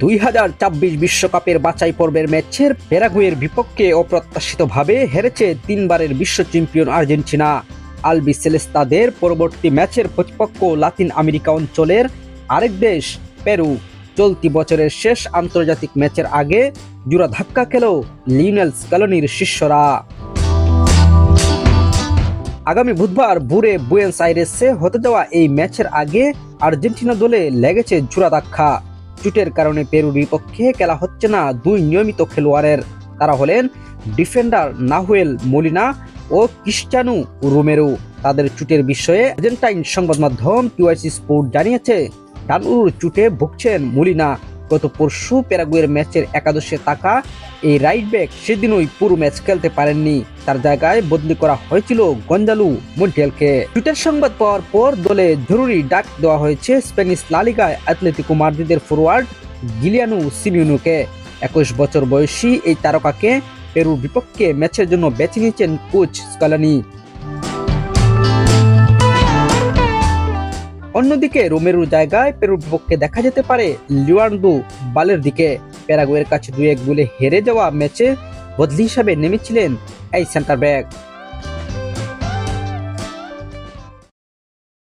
দুই হাজার ছাব্বিশ বিশ্বকাপের বাছাই পর্বের ম্যাচের প্যারাগুয়ের বিপক্ষে অপ্রত্যাশিতভাবে হেরেছে তিনবারের বিশ্ব চ্যাম্পিয়ন আর্জেন্টিনা। আলবি সেলেস্তাদের পরবর্তী ম্যাচের প্রতিপক্ষ লাতিন আমেরিকা অঞ্চলের আরেক দেশ, পেরু। চলতি বছরের শেষ আন্তর্জাতিক ম্যাচের আগে জোড়া ধাক্কা খেল লিওনেল স্ক্যালোনির শিষ্যরা। আগামী বুধবার ভোরে বুয়েন্স আইরেসে হতে যাওয়া এই ম্যাচের আগে আর্জেন্টিনা দলে লেগেছে জোড়া ধাক্কা। চুটের কারণে পেরুর বিপক্ষে খেলা হচ্ছে না দুই নিয়মিত খেলোয়াড়ের। তারা হলেন ডিফেন্ডার নাহুয়েল মলিনা ও ক্রিস্টানু রোমেরো। তাদের চুটের বিষয়ে আর্জেন্টাইন সংবাদ মাধ্যম টিওয়াইসি স্পোর্ট জানিয়েছে ডানুর চুটে ভুগছেন মলিনা। গত পরশু প্যারাগুয়ের ম্যাচের একাদশে থাকা এই রাইট ব্যাক সেদিনই পুরো ম্যাচ খেলতে পারেননি। তার জায়গায় বদলি করা হয়েছিল গঞ্জালু মন্টিয়ালকে। টুইটার সংবাদ পাওয়ার পর দলে জরুরি ডাক দেওয়া হয়েছে স্প্যানিশ লালিগায় অ্যাথলেটিকো মাদ্রিদের ফরওয়ার্ড গিলিয়ানু সিমিউনুকে। একুশ বছর বয়সী এই তারকাকে পেরুর বিপক্ষে ম্যাচের জন্য বেছে নিয়েছেন কোচ স্কালানি। অন্যদিকে রোমেরুর জায়গায় পেরুর বিপক্ষে দেখা যেতে পারে লিওয়ান্ডু বালের দিকে। প্যারাগুয়ের কাছে দুই এক গোলে হেরে যাওয়া ম্যাচে বদলি হিসাবে নেমেছিলেন এই সেন্টার ব্যাক।